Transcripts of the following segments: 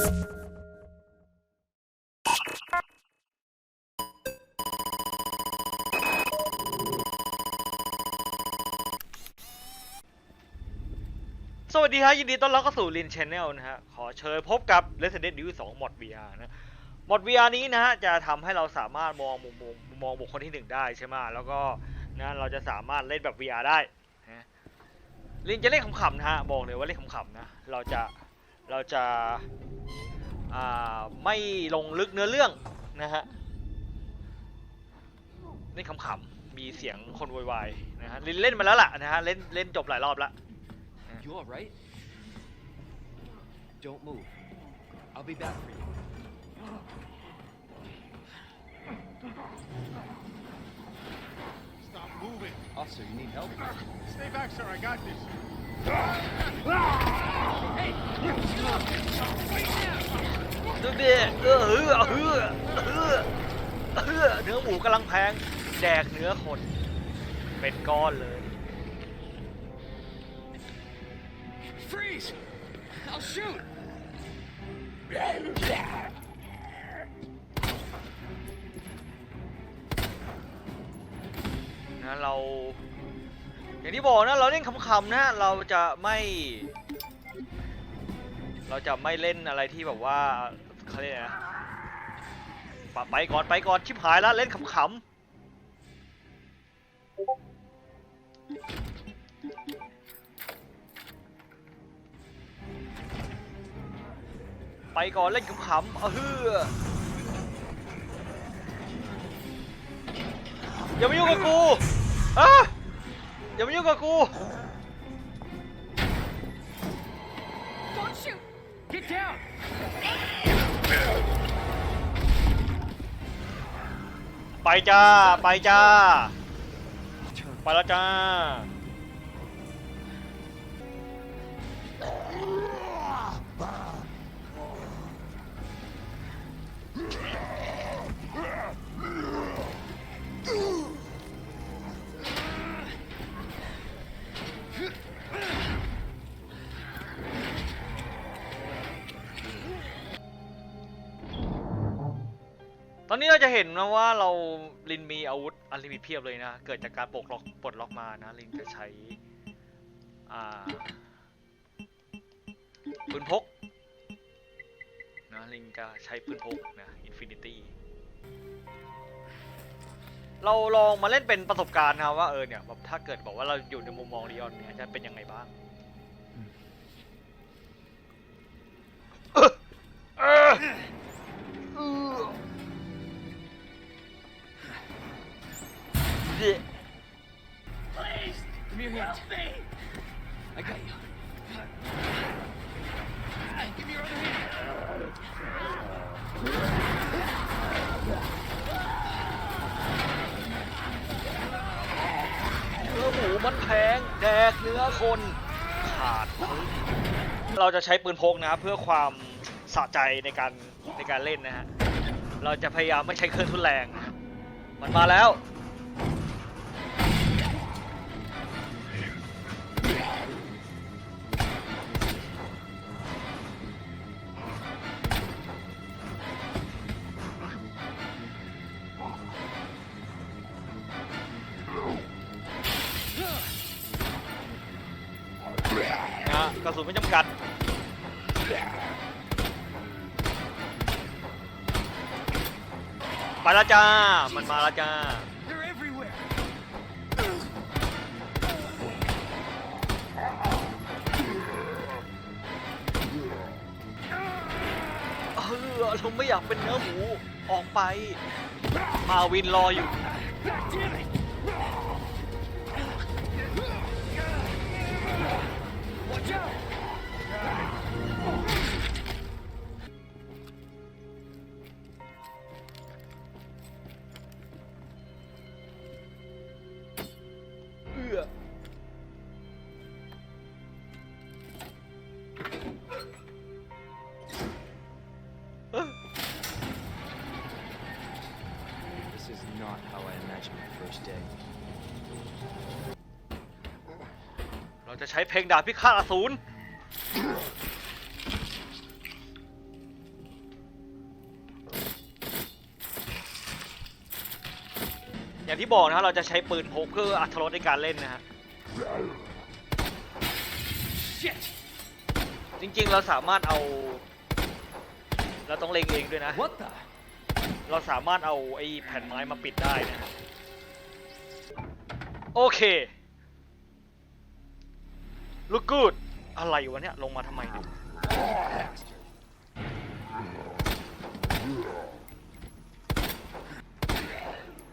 สวัสดีฮะยินดีต้อนรับเข้าสู่ลินชแนลนะฮะ ขอเชิญพบกับ Resident Evil 2 mod VR นะมอด VR นี้นะฮะ จะทำให้เราสามารถมองมุมมุมมองบุคคลที่หนึ่งได้ใช่ไหมแล้วก็นะเราจะสามารถเล่นแบบ VR ได้นะลินจะเล่นขำๆนะฮะ บอกเลยว่าเล่นขำๆนะ เราจะ เราจะอ่าไม่ลงลึกเนื้อเรื่องนะฮะเล่นขำๆมีเสียงคนโวยวายนะฮะลินเล่นมาแล้วล่ะนะฮะเล่นเล่นจบหลายรอบแล้ว You all right? Don't move. I'll be back for you. Stop ดูดิเออเออเออเออเออเนื้อหมูกำลังแพง แดกเนื้อคน เป็นก้อนเลย Freeze! I'll shoot! นะเรา อย่างที่บอกนะ เราเล่นขำๆนะ เราจะไม่ เราจะไม่เล่นอะไรที่แบบว่าเขาเรียกไรนะปะไปก่อนไปก่อนชิบหายแล้วเล่นขำๆไปก่อนเล่นขำๆเอออย่ามายุ่งกับกูอะอย่ามายุ่งกับกู Don't shoot! Get down! ไปจ้า ไปจ้า ไปแล้วจ้า อนนี้เราจะเห็นนะว่าเราลินมีอาวุธอันลิมิตเพียบเลยนะ เกิดจากการปลดล็อกปลดล็อกมานะ ลินจะใช้อ่าปืนพกนะลินจะใช้ปืนพกนะอินฟินิตี้เราลองมาเล่นเป็นประสบการณ์นะว่าเออเนี่ยแบบถ้าเกิดบอกว่าเราอยู่ในมุมมองลีออนเนี่ยจะเป็นยังไงบ้าง Yeah. Give me your hand. I got you. Give me your other hand. เนื้อหมูมันแพงแดกเนื้อคนขาด เราจะใช้ปืนพกนะเพื่อความสะใจในการในการเล่นนะฮะ เราจะพยายามไม่ใช้เครื่องทุนแรง มันมาแล้ว ระสุนไม่จำกัด ไปแล้วจ้า มันมาแล้วจ้า They're everywhere. เออเราไม่อยากเป็นเนื้อหมู ออกไป มาวินรออยู่ match my first day. เราจะใช้เพลงดาบพิฆาตอสูร อย่างที่บอกนะเราจะใช้ปืนพกเพื่ออัตรถในการเล่นนะฮะ จริงๆเราสามารถเอา เราต้องเล็งเองด้วยนะ What the เราสามารถเอาไอ้แผ่นไม้มาปิดได้นะโอเคลูกกูดอะไรวะเนี่ย ลงมาทำไมเนี่ย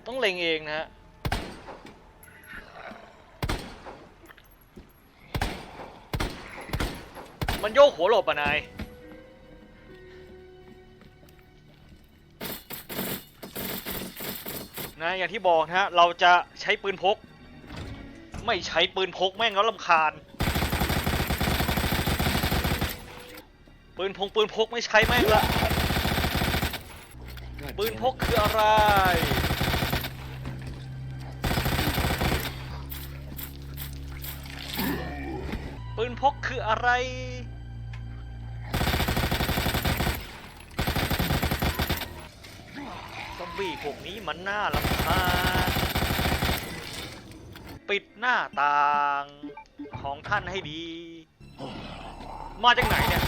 ต้องเล็งเองนะฮะ มันโยกหัวหลบอะนาย นะอย่างที่บอกนะฮะเราจะใช้ปืนพก ไม่ใช้ปืนพกแม่งแล้วลำคาญ ปืนพงปืนพกไม่ใช้แม่งละปืนพกคืออะไรปืนพกคืออะไร อมบี้พวกนี้มันน่าลำคาญปิดหน้าต่างของท่านให้ดี มาจากไหนเนี่ย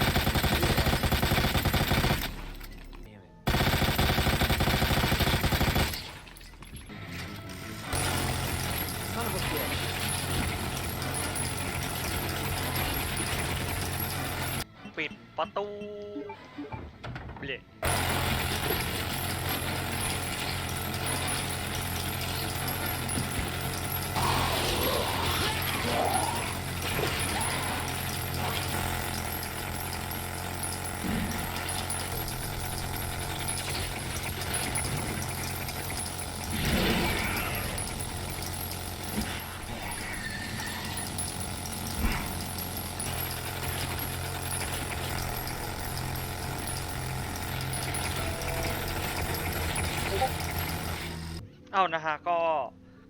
ปิดประตูเละ เอานะฮะก็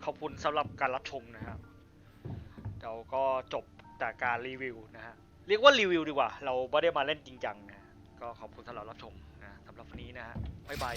ขอบคุณสำหรับการรับชมนะฮะเราก็จบแต่การรีวิวนะฮะเรียกว่ารีวิวดีกว่า เราไม่ได้มาเล่นจริงจังนะก็ขอบคุณสำหรับรับชมนะสำหรับวันนี้นะฮะบ๊ายบาย